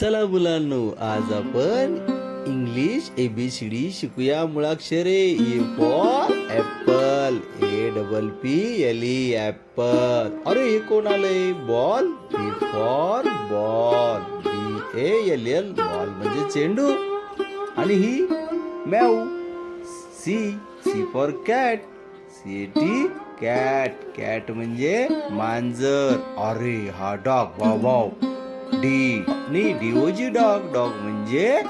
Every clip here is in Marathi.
चला मुलांनो आज आपण English A B C D शिकूया मुळाक्षरे. A for apple A double P L E apple अरे हे कोण आलंय? Ball B for ball B A L L ball म्हणजे चेंडू. आणि ही meow C C for cat C T cat cat म्हणजे मांजर. अरे हा डॉग वाव वाव डी. नी D O G dog dog म्हणजे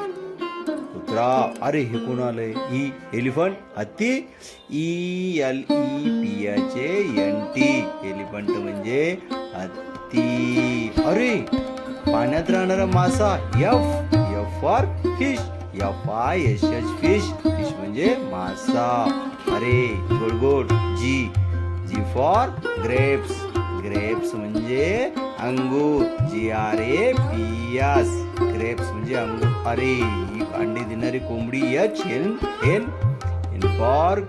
कुत्रा. अरे हे कोण आलंय? ई. एलिफंट. हत्ती ई. एल. ई. पी. याचे एन. टी. एलिफंट म्हणजे हत्ती अरे पाण्यात राहणारा मासा. F F for fish. F I S H fish. Fish म्हणजे मासा. अरे गोड गोड. G. G for grapes. Grapes म्हणजे अंगूर G R A P S grapes म्हणजे अंगूर. अरे ही अंडी देणारी कोंबडी H N N N for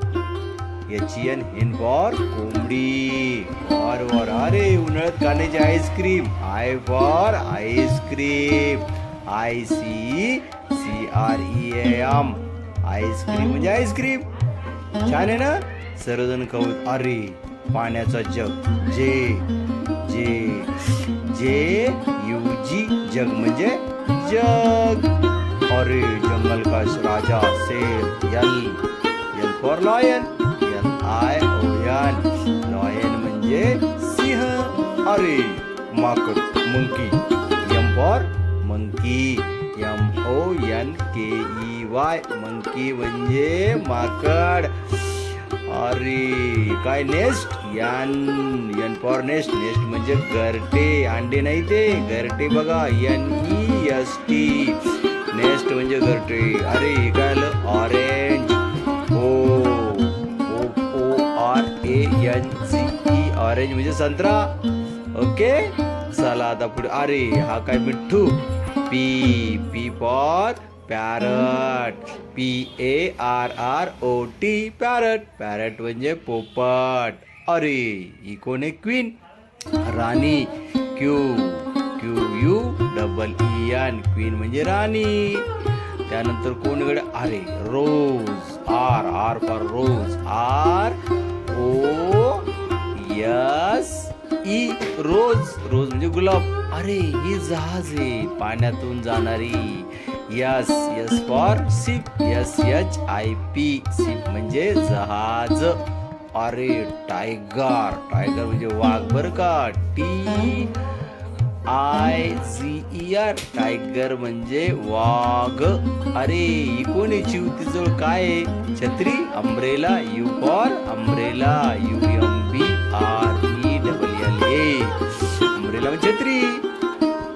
H N N for कोंबडी. वॉर वॉर. अरे उन्हाळ्यात खाण्याची ice cream. I for ice cream. I C C R E M ice cream म्हणजे आईस्क्रीम. छान आहे ना? सर्वजण कौ अरे पाण्याचा जग. जे जे जे, यू, जी, जग म्हणजे जग. अरे जंगल का राजा शेर L L for lion L I O N lion सिंह. अरे, माकड, monkey. M for monkey. M O K E Y monkey म्हणजे माकड. अरे, काय नेस्ट यान यन फॉर नेस्ट नेस्ट म्हणजे घरटे अंडे नाही ते. घरटे बघा N E S T. Nest म्हणजे घरटे. अरे हे काय आलं? Orange O O O R A N C E. Orange म्हणजे संत्रा. ओके चला आता पुढे. अरे हा काय मिठ्ठू? P P for parrot P A R R O T parrot parrot म्हणजे पोपट. अरे ही कोण आहे क्वीन राणी. Q Q U double E N queen म्हणजे राणी. त्यानंतर कोणीकडे अरे rose R R for rose R O S E rose rose म्हणजे गुलाब. अरे ही जहाज आहे पाण्यातून जाणारी. S S for ship S H I P ship म्हणजे जहाज. अरे टायगर टायगर म्हणजे वाघ बर का? T I C E R tiger म्हणजे वाघ. अरे ही कोण चिवतीजवळ काय छत्री umbrella U for umbrella U M B R E double L A umbrella म्हणजे छत्री.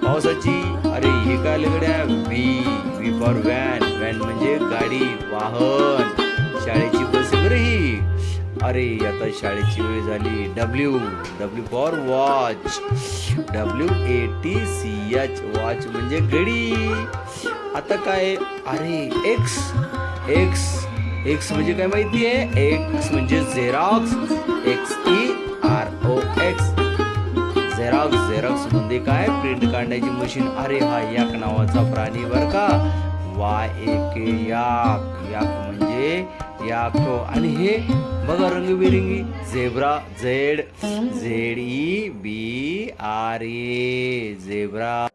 पावसाची. अरे हे काय लगड्या V V for van van म्हणजे गाडी वाहन. शाळेची बस बरं ही. अरे आता शाळेची वेळ झाली. W W for watch W A T C H watch म्हणजे घडी. आता काय? अरे एक्स एक्स एक्स म्हणजे काय माहिती आहे एक्स म्हणजे xerox X E R O X xerox xerox म्हणजे काय? प्रिंट काढण्याची मशीन अरे हा याक नावाचा प्राणी बर का? वाय ए के याक याक म्हणजे याको आणि हे बघा रंगबिरंगी zebra Z Z E B R A zebra